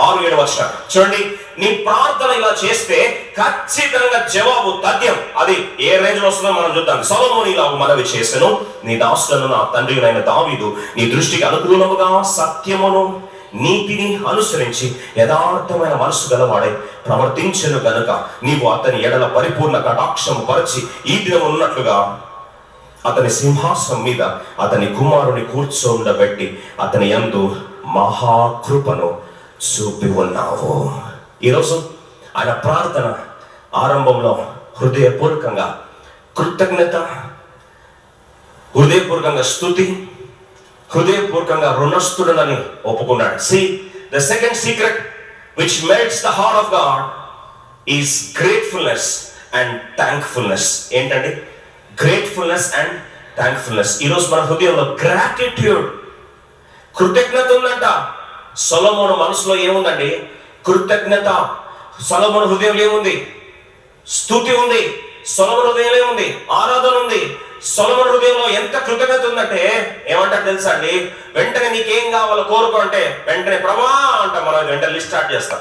ఆరు ఏడు వచ్చిన చూడండి నీ ప్రార్థన ఇలా చేస్తే ఖచ్చితంగా జవాబు తథ్యం. అది ఏ రేంజ్లో వస్తుందో మనం చూద్దాం. సొలొమోను ఇలా మనవి చేసెను నీ దాసులను నా తండ్రి అయిన దావీదు నీ దృష్టికి అనుకూలముగా సత్యమును నీతిని అనుసరించి యథార్థమైన మనసు గలవాడై ప్రవర్తించను గనుక నీవు అతని ఎడల పరిపూర్ణ కటాక్షం పరిచి ఈ దినం ఉన్నట్లుగా అతని సింహాసనం మీద అతని కుమారుని కూర్చోండబెట్టి అతని ఎందు మహాకృపను చూపి ఉన్నావు ఈరోజు ఆయన ప్రార్థన ఆరంభంలో హృదయపూర్వకంగా కృతజ్ఞత హృదయపూర్వకంగా స్థుతి హృదయపూర్వకంగా రుణస్థుడనని ఒప్పుకున్నాడు. See the second secret which makes the heart of God is gratefulness and thankfulness ఏంటండి? గ్రేట్ఫుల్నెస్ అండ్ థ్యాంక్ఫుల్నెస్ ఈరోజు మన హృదయంలో గ్రాటిట్యూడ్ కృతజ్ఞత ఉందంట. సొలమోను మనసులో ఏముందండి? కృతజ్ఞత. సొలమోను హృదయంలో ఏముంది? స్థుతి ఉంది. సొలమోను హృదయంలో ఏముంది? ఆరాధన ఉంది. సొలమోను హృదయంలో ఎంత కృతజ్ఞత ఉందంటే ఏమంటారు తెలుసా అండి? వెంటనే నీకేం కావాలో కోరుకో అంటే వెంటనే ప్రభా అంట మనం వెంటనే లిస్ట్ స్టార్ట్ చేస్తాం.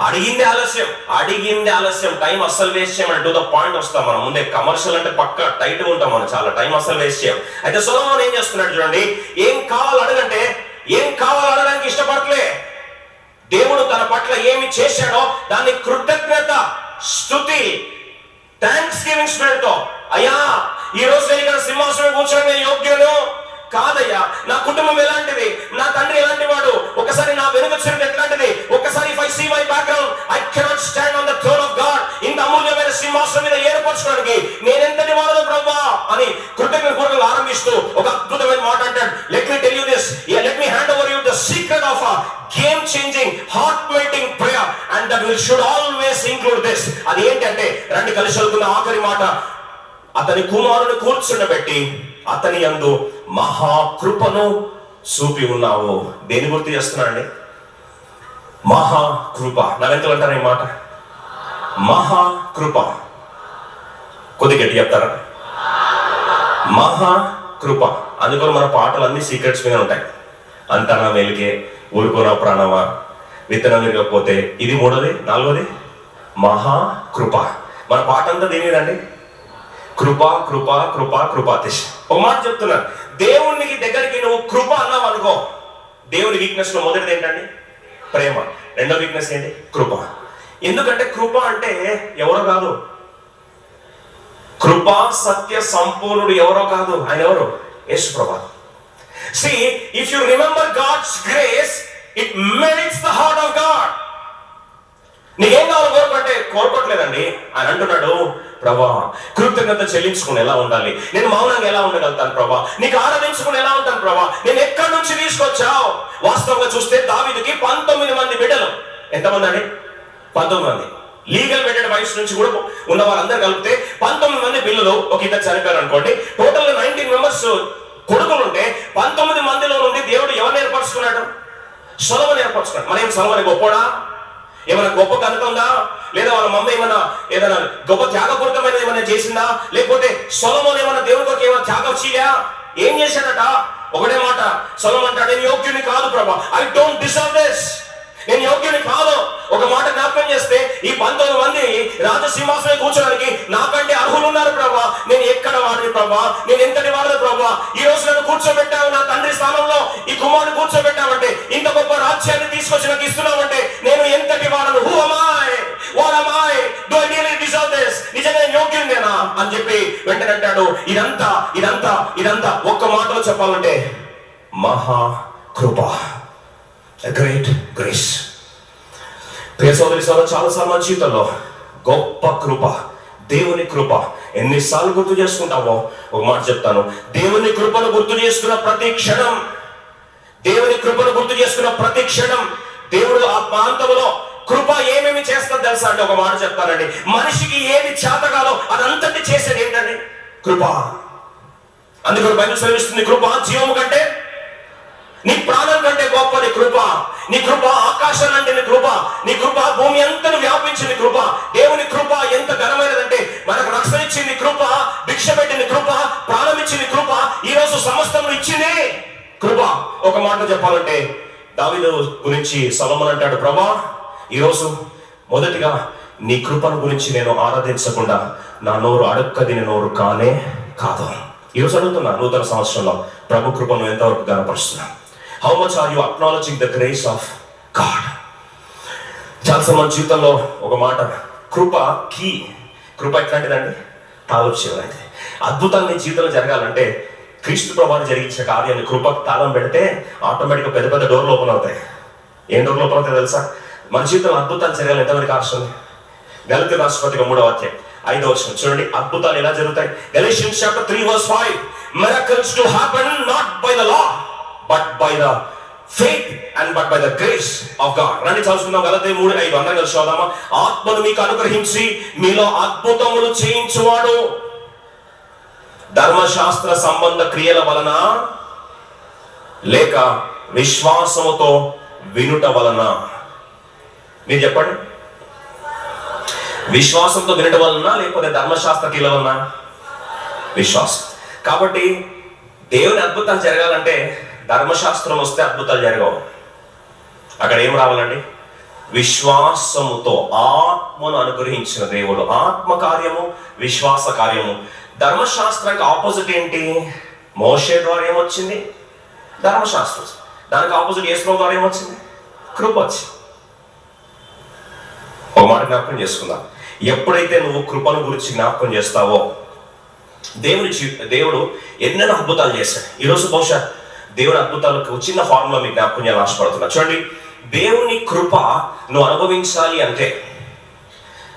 అడిగింది ఆలస్యం. అడిగింది ఆలస్యం. టైం అస్సలు వేస్ట్ చేయమని టు ద పాయింట్ వస్తాం మనం. ముందే కమర్షియల్ అంటే పక్క టైట్ ఉంటాం మనం చాలా. టైం అస్సలు వేస్ట్ చేయం. అయితే సులభం ఏం చేస్తున్నాడు చూడండి. ఏం కావాలి అడగంటే ఏం కావాలో అడగడానికి ఇష్టపడలే దేవుడు తన పట్ల ఏమి చేశాడో దాన్ని కృతజ్ఞత స్థుతి థ్యాంక్స్ గివింగ్ స్పిరిట్తో అయ్యా ఈ రోజు నేను సింహాసనం కూర్చోవడం యోగ్యను కాదయ్యా నా కుటుంబం ఎలాంటిది? నా తండ్రి ఎలాంటి వాడు? అది ఏంటంటే రండి కలిసి చదువుకున్న ఆఖరి మాట అతని కుమారుని కూర్చుండబెట్టి అతని అందు మహాకృపను చూపి ఉన్నావు. దేని గుర్తు చేస్తున్నానండి? మహాకృప. నవెంతలు అంటారు ఈ మాట? మహాకృప. కొద్ది గట్టి చెప్తారా? మహాకృప. అందుకని మన పాటలు అన్ని సీక్రెట్స్ మీద ఉంటాయి. అంతనా వెలిగే ఊరుకోనా ప్రాణమా? విత్తనం విరగకపోతే ఇది మూడోది? నాలుగోది? మహా కృప. మన పాట అంతా దేని కృప కృప కృప కృపాతిష్ ఒక మాట చెప్తున్నాను దేవునికి దగ్గరికి నువ్వు కృప అన్నావు అనుకో. దేవుని వీక్నెస్లో మొదటిది ఏంటండి? ప్రేమ. రెండో వీక్నెస్ ఏంటి? కృప. ఎందుకంటే కృప అంటే ఎవరో కాదు. కృప సత్య సంపూర్ణుడు ఎవరో కాదు. ఆయన ఎవరు? యేసు ప్రభా. See if you remember God's grace it merits the heart of God నీకేం ఆయన అంటున్నాడు ప్రభా. కృతజ్ఞత చెల్లించుకుని ఎలా ఉండాలి? నేను మౌనంగా ఎలా ఉండగలుగుతాను ప్రభా? నీకు ఆరాధించుకుని ఎలా ఉంటాను ప్రభా? నేను ఎక్కడి నుంచి తీసుకొచ్చావు? వాస్తవంగా చూస్తే దావిదికి పంతొమ్మిది మంది బిడ్డలు. ఎంతమంది అండి? పంతొమ్మిది మంది. లీగల్ వెడెడ్ వయసు నుంచి కూడా ఉన్న వాళ్ళందరూ కలిపితే పంతొమ్మిది మంది పిల్లలు ఒక ఇద్దరు చనిపోయారు అనుకోండి. టోటల్ నైన్టీన్ మెంబర్స్ కొడుకులు ఉంటే పంతొమ్మిది మందిలో నుండి దేవుడు ఎవరిని ఏర్పరచుకున్నాడు? సొలవని ఏర్పరచుకున్నాడు. మనం సొలవని గొప్పడా ఏమైనా గొప్ప కనుక ఉందా? లేదా వాళ్ళ మమ్మీ ఏమైనా ఏదైనా గొప్ప త్యాగపూరితమైన ఏమైనా చేసిందా? లేకపోతే సొలమోన్ ఏమైనా దేవుని కొరకు ఏమైనా త్యాగం చేయా? ఏం చేశాడట? ఒకటే మాట సొలమన్ అంటాడు నేను యోగ్యుని కాదు ప్రభా. ఐ డోంట్ డిజర్వ్ దిస్ నేను యోగ్యుని కాదు. ఒక మాట జ్ఞాపకం చేస్తే ఈ పంతొమ్మిది మంది రాజసింహాసనం కూర్చోడానికి నాకంటే అర్హులు ఉన్నారు ప్రభా. నేను ఎక్కడ వాడిని ప్రభా? నేను ఎంతటి వాడదు ప్రభా? ఈ రోజు నన్ను కూర్చోబెట్టావు నా తండ్రి స్థానంలో. ఈ కుమారుని కూర్చోబెట్టావంటే ఇంత గొప్ప రాజ్యాన్ని తీసుకొచ్చి నాకు ఇస్తున్నావంటే నేను ఎంతటి వాడను? Who am I what am I do deserve this నిజంగా నేను అని చెప్పి వెంటనే అంటాడు. ఇదంతా ఇదంతా ఇదంతా ఒక్క మాటలో చెప్పాలంటే మహా కృప. గ్రేట్ గ్రేస్ ప్రియ సోదరి సోదరు చాలా సార్లు మన జీవితంలో గొప్ప కృప దేవుని కృప ఎన్నిసార్లు గుర్తు చేసుకుంటామో? ఒక మాట చెప్తాను. దేవుని కృపను గుర్తు చేసుకున్న ప్రతి క్షణం దేవుని కృపను గుర్తు చేసుకున్న ప్రతి క్షణం దేవుడు ఆ ప్రాంతంలో కృప ఏమేమి చేస్తుందో తెలుసా అంటే ఒక మాట చెప్తానండి. మనిషికి ఏది చేతగాలో అదంతటి చేసేది ఏంటండి? కృప. అందుకని బయట శ్రమిస్తుంది కృప జీవము కంటే నీ ప్రాణం కంటే గొప్పది కృప. నీ కృప ఆకాశం అంటే నీ కృప. నీ కృప భూమి అంతను వ్యాపించింది కృప. దేవుని కృప ఎంత ఘనమైనదంటే మనకు రక్షణ ఇచ్చింది కృప భిక్ష పెట్టింది కృప ప్రాణం ఇచ్చింది కృప ఈ రోజు సమస్తము ఇచ్చింది కృప. ఒక మాట చెప్పాలంటే దావిలో గురించి సలమన్ అంటాడు ప్రభా ఈరోజు మొదటిగా నీ కృపను గురించి నేను ఆరాధించకుండా నా నోరు అడుక్కదిన నోరు కానే కాదు. ఈరోజు అడుగుతున్నా నూతన సంవత్సరంలో ప్రభు కృపను ఎంతవరకు గనపరుస్తున్నాను how much are you acknowledging the grace of God చాలా మన జీవితంలో ఒక మాట కృప కీ. కృప ఎట్లాంటిదండి? తాళం లాంటిది అద్భుతాలు నీ జీవితంలో జరగాలంటే క్రీస్తు ప్రభావం జరిగించిన కార్యాన్ని కృపకు తాళం పెడితే ఆటోమేటిక్గా పెద్ద పెద్ద డోర్లు ఓపెన్ అవుతాయి. ఏం డోర్లు ఓపెన్ అవుతాయి తెలుసా? మన జీవితంలో అద్భుతాలు జరగాలి ఎంతవరకు ఆస్తుంది గలిత రాష్ట్రపతిగా మూడవ అధ్యాయం ఐదో వచ్చిన చూడండి. అద్భుతాలు ఎలా జరుగుతాయి? Galatian chapter three verse five miracles to happen not by the law but by the faith and but by the grace of God రండి చదువుకుందాం. గలతే మూడు ఐదు. అందరం కలిసి చదువుదామా? ఆత్మను మీకు అనుగ్రహించి మీలో అద్భుతములు చేయించువాడు. ధర్మశాస్త్ర సంబంధ క్రియల వలన లేక విశ్వాసముతో వినుట వలన. మీరు చెప్పండి. విశ్వాసంతో వినట వలన లేకపోతే ధర్మశాస్త్ర క్రియల వలన? విశ్వాసం. కాబట్టి దేవుని అద్భుతాలు జరగాలంటే ధర్మశాస్త్రం వస్తే అద్భుతాలు జరగవు. అక్కడ ఏం రావాలండి? విశ్వాసముతో ఆత్మను అనుగ్రహించిన దేవుడు. ఆత్మ కార్యము విశ్వాస కార్యము. ధర్మశాస్త్రానికి ఆపోజిట్ ఏంటి? మోషే ద్వారా ఏమొచ్చింది ధర్మశాస్త్రం. దానికి ఆపోజిట్ యేసు ద్వారా ఏమొచ్చింది కృప వచ్చింది. ఒక మాట జ్ఞాపకం చేసుకుందాం. ఎప్పుడైతే నువ్వు కృపను గురించి జ్ఞాపకం చేస్తావో దేవుని దేవుడు ఎన్నెన్నో అద్భుతాలు చేశాడు. ఈరోజు బహుశా దేవుని అద్భుతాలకు చిన్న ఫార్ములా మీకు జ్ఞాపకం నేను ఆశపడుతున్నా చూడండి దేవుని కృప నువ్వు అనుభవించాలి అంటే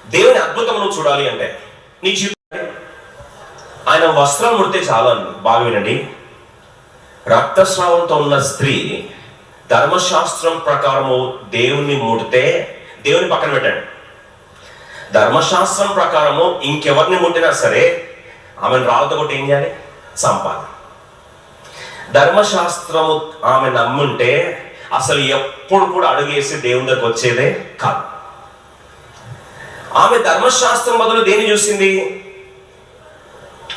దేవుని అద్భుతం నువ్వు చూడాలి అంటే నీ జీవితం ఆయన వస్త్రం ముడితే చాలా బాగా వినండి. రక్తస్రావంతో ఉన్న స్త్రీ ధర్మశాస్త్రం ప్రకారము దేవుని ముడితే దేవుని పక్కన పెట్టండి. ధర్మశాస్త్రం ప్రకారము ఇంకెవరిని ముట్టినా సరే ఆమెను రాళ్ళతో కొట్టి ఏం చేయాలి? సంపాదన ధర్మశాస్త్రము ఆమె నమ్ముంటే అసలు ఎప్పుడు కూడా అడుగేసి దేవుని దగ్గరకు వచ్చేదే కాదు. ఆమె ధర్మశాస్త్రం బదులు దేన్ని చూసింది?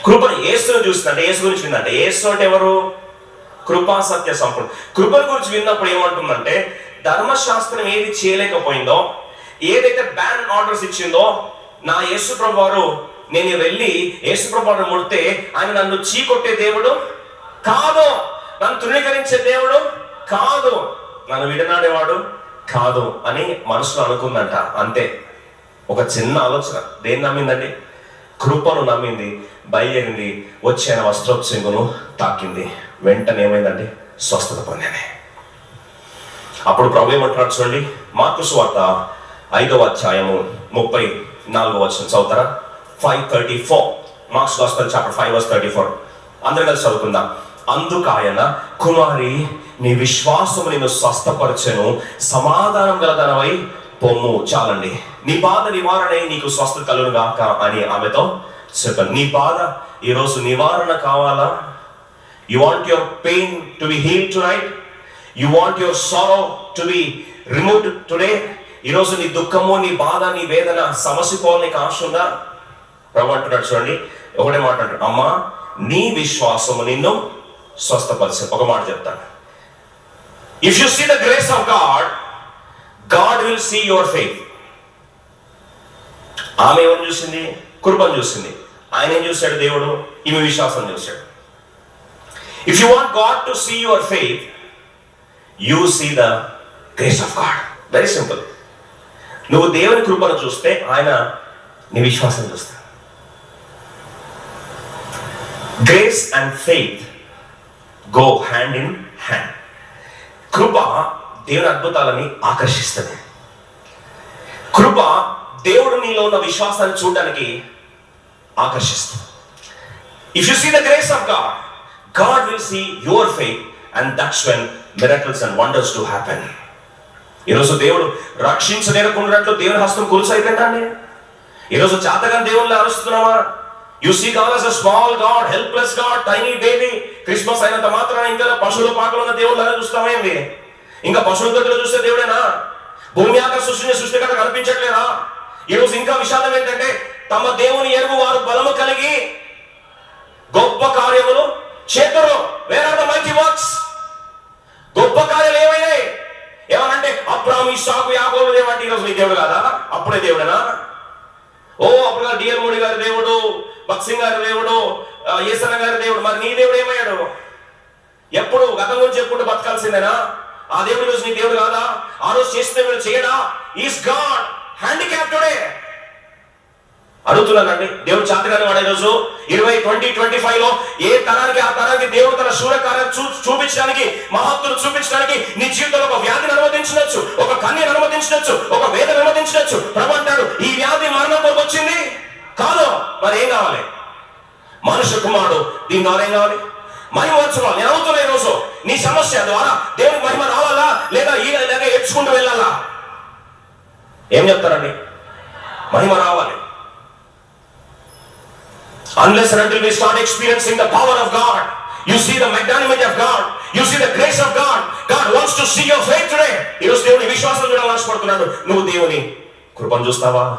కృపను యేసును చూసింది. అంటే యేసు గురించి విందంటే యేసు అంటే ఎవరు? కృపా సత్య సంపూర్ణ. కృపను గురించి విన్నప్పుడు ఏమంటుందంటే ధర్మశాస్త్రం ఏది చేయలేకపోయిందో ఏదైతే బ్యాన్ ఆర్డర్స్ ఇచ్చిందో నా యేసు ప్రభు వారు నేను వెళ్ళి యేసు ప్రభు వారు ముడితే ఆయన నన్ను చీకొట్టే దేవుడు కాదు. నన్ను తృణీకరించే దేవుడు కాదు. నన్ను విడనాడేవాడు కాదు అని మనసులో అనుకుందంట. అంతే. ఒక చిన్న ఆలోచన. దేన్ని నమ్మిందండి? కృపను నమ్మింది బయలుదేరింది వచ్చి ఆయన వస్త్రోత్సింగును తాకింది. వెంటనే ఏమైందండి? స్వస్థత పొందానే అప్పుడు ప్రభు ఏమంటున్నాడు చూడండి? మార్కు సువార్త ఐదవ అధ్యాయము ముప్పై నాలుగో వచ్చిన చదువుతారా? Five thirty four Mark's gospel chapter five verse thirty four అందరూ కలిసి చదువుకుందాం. అందుకు ఆయన కుమారి నీ విశ్వాసము నేను స్వస్థపరచను. సమాధానం గలదనవై పొమ్ము చాలండి. నీ బాధ నివారణ నీకు స్వస్థ కలుగు గాక అని ఆమెతో చెప్పాను. నీ బాధ ఈరోజు నివారణ కావాలా? You want your pain to be heal tonight you want your sorrow to be removed today ఈరోజు నీ దుఃఖము నీ బాధ నీ వేదన సమసిపోవాలని నీకు ఆశ ఉందా? ప్రభు అంటున్నాడు చూడండి. ఒకటే మాట అంటాడు. అమ్మా నీ విశ్వాసము నిన్ను స్వస్థపరిచే ఒక మాట చెప్తాను. If you see the grace of God God will see your faith ఆమె ఎవరు చూసింది? కృపను చూసింది. ఆయన ఏం చూశాడు? దేవుడు ఈమె విశ్వాసం చూశాడు. If you want God to see your faith you see the grace of God very simple నువ్వు దేవుని కృపను చూస్తే ఆయన నీ విశ్వాసం చూస్తాడు. Grace and faith go hand in hand కృప దేవుని అద్భుతాలని ఆకర్షిస్తుంది. కృప దేవుడు నీలో ఉన్న విశ్వాసాన్ని చూడడానికి ఆకర్షిస్తుంది. If you see the grace of God God will see your faith and that's when miracles and wonders to happen ఈరోజు దేవుడు రక్షించలేకున్నట్లు దేవుని హస్తం కొలుసు అయిపోయిందండి ఈరోజు చాతగా దేవుళ్ళు అరుస్తున్నామా you see God as a small God helpless God tiny baby Christmas అయినంత మాత్రాన ఇంకా పశువుల పాకలు ఉన్న దేవుళ్ళు చూస్తామేంది ఇంకా పశువుల దగ్గర చూస్తే దేవుడేనా? భూమి ఆకాశ సృష్టిని సృష్టికర్త కనిపించట్లేదా? ఈరోజు ఇంకా విషాదం ఏంటంటే తమ దేవుని ఎరుగు వారు బలము కలిగి గొప్ప కార్యములు చేతురు. వేర్ ఆర్ ద మంచి వర్క్స్ గొప్ప కార్యాలు ఏమైనాయి? ఏమనంటే అబ్రాహం ఇస్సాకు యాకోబు దేవుడు అంటే ఈరోజు నీ దేవుడు కాదా? అప్పుడే దేవుడేనా? ఓ అప్పుడు డిఎల్ మోడీ గారి దేవుడు. బక్సింగ్ గారి దేవుడు ఈశ్వర గారి దేవుడు మరి నీ దేవుడు ఏమయ్యాడు? ఎప్పుడు? గతం గురించి చెప్పుకుంటూ బతకాల్సిందేనా? ఆ దేవుడు రోజు నీ దేవుడు కాదా? ఆ రోజు చేసిన చేయడా? ఈస్ గాడ్ హ్యాండిక్యాప్ టుడే అడుగుతున్నానండి దేవుడు చాతగాని వాడే రోజు. ఇరవై ట్వంటీ ట్వంటీ ఫైవ్లో ఏ తరానికి ఆ తరానికి దేవుడు తన శూరకార్యం చూ చూపించడానికి మహత్తులు చూపించడానికి నీ జీవితంలో ఒక వ్యాధిని అనుమతించవచ్చు ఒక కన్యను అనుమతించవచ్చు ఒక వేదను అనుమతించవచ్చు. ప్రభు అంటాడు ఈ వ్యాధి మరణం కొరకు వచ్చింది? కాదు మరి ఏం కావాలి? మనుష్య కుమారుడు దీని ద్వారా ఏం కావాలి? మహిమ వచ్చుకోవాలి నేను అవుతున్నా ఈరోజు నీ సమస్య ద్వారా దేవుని మహిమ రావాలా? లేదా ఈ లేదా ఏడ్చుకుంటూ వెళ్ళాలా? ఏం చెప్తారండి? మహిమ రావాలి. Unless and until we start experiencing the power of God, you see the magnanimity of God, you see the grace of God. God wants to see your faith today. ఈరోజు దేవుని విశ్వాసం చూడాలని ఆశపడుతున్నాడు. నువ్వు దేవుని కృపను చూస్తావా?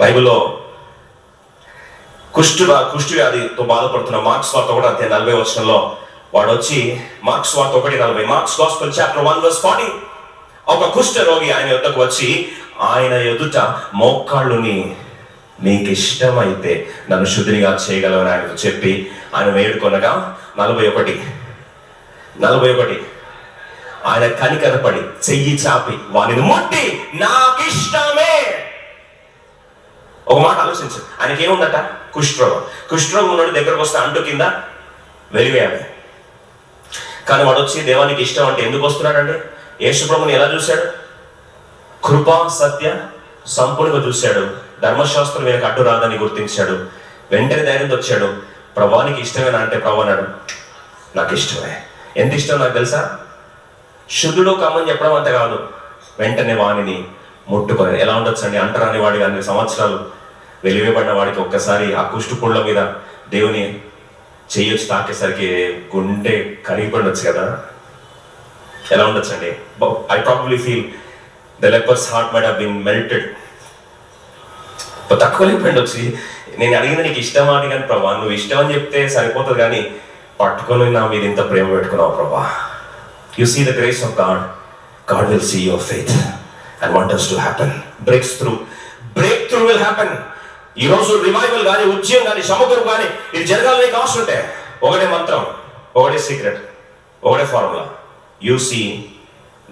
బైబిల్లో కుష్టు కుష్టి వ్యాధితో బాధపడుతున్న మార్క్స్ వార్త కూడా అంతే నలభై వచనంలో వాడు వచ్చి మార్క్స్ వార్త ఒకటి నలభై. Mark's gospel chapter one verse forty. ఒక కుష్ఠ రోగి ఆయన యొద్దకు వచ్చి ఆయన ఎదుట మోకాళ్ళుని నీకు ఇష్టమైతే నన్ను శుద్ధినిగా చేయగలవని ఆయన చెప్పి ఆయన వేడుకొనగా నలభై ఒకటి. నలభై ఒకటి. ఆయన కనికరపడి చెయ్యి చాపి వానిని ముట్టి నాకిష్టమే! ఒక మాట ఆలోచించు. ఆయనకి ఏముందట? కుష్ఠరోగం. కుష్ఠరోగం ఉన్నాడు దగ్గరకు వస్తే అంటు కింద వెలివేయాలి. కానీ వాడు వచ్చి దేవానికి ఇష్టం అంటే ఎందుకు వస్తున్నాడండి యేసుప్రభుని ఎలా చూశాడు? కృప సత్య సంపూర్ణంగా చూశాడు. ధర్మశాస్త్రం వీళ్ళకి అడ్డు రాదని గుర్తించాడు. వెంటనే ధైర్యంతో వచ్చాడు. ప్రభానికి ఇష్టమేనా అంటే ప్రభు అన్నాడు నాకు ఇష్టమే. ఎంత ఇష్టం నాకు తెలుసా? శుద్ధుడు కమ్మని చెప్పడం అంత కాదు. వెంటనే వాణిని ముట్టుకొని ఎలా ఉండొచ్చు అండి అంటరాని వాడి అన్ని సంవత్సరాలు వెలివేయబడిన వాడికి ఒక్కసారి ఆ కుష్టుపుళ్ళ మీద దేవుని చేయొచ్చు తాకేసరికి గుండె కరిగిపడవచ్చు కదా? ఎలా ఉండొచ్చు అండి? I probably feel the leper's heart might have melted melted లేకపోయింది వచ్చి నేను అడిగింది నీకు ఇష్టమా అని కానీ ప్రభా నువ్వు ఇష్టం అని చెప్తే సరిపోతుంది కానీ పట్టుకొని నా మీద ఇంత ప్రేమ పెట్టుకున్నావు ప్రభా. You see the grace of God God will see your faith and want to happen breaks through break through will happen ఈ రోజు రివైవల్ కానీ ఉద్యమం కానీ సమగ్రం కానీ ఇది జరగాలని నీకు ఉంటే ఒకటే మంత్రం ఒకటే సీక్రెట్ ఒకటే formula you see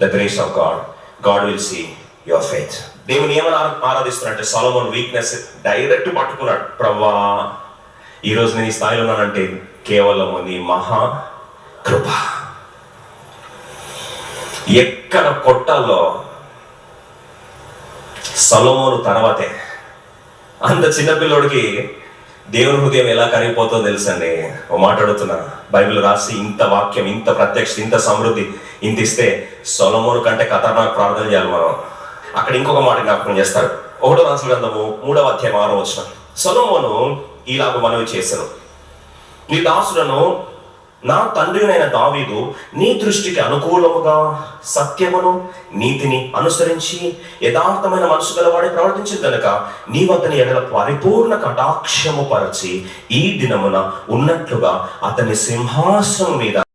the grace of God God will see your faith దేవుని ఏమని ఆరాధిస్తున్నాడంటే సలోమన్ వీక్నెస్ డైరెక్ట్ పట్టుకున్నాడు. ప్రవ్వా ఈ నేను ఈ స్థాయిలో ఉన్నానంటే కేవలం నీ మహా కృప. ఎక్కడ కొట్టాలో సలోమోను తర్వాతే అంత చిన్న పిల్లోడికి దేవుని హృదయం ఎలా కరిగిపోతుందో తెలుసండి. ఓ మాట్లాడుతున్నా బైబిల్ రాసి ఇంత వాక్యం ఇంత ప్రత్యక్ష ఇంత సమృద్ధి ఇంత ఇస్తే సొలమోను కంటే ఖతర్నాక్ ప్రార్థన చేయాలి మనం. అక్కడ ఇంకొక మాట జ్ఞాపకం చేస్తారు. ఒకటో రాసిన గ్రంథము మూడవ అధ్యాయం ఆరో వచ్చిన సొలమోను ఇలాగ మనవి చేశాను. నీ దాసులను నా తండ్రినైన దావీదు నీ దృష్టికి అనుకూలముగా సత్యమును నీతిని అనుసరించి యథార్థమైన మనసు గలవాడే ప్రవర్తించింది కనుక నీ వద్దని ఎడల పరిపూర్ణ కటాక్షము పరచి ఈ దినమున ఉన్నట్లుగా అతని సింహాసనం మీద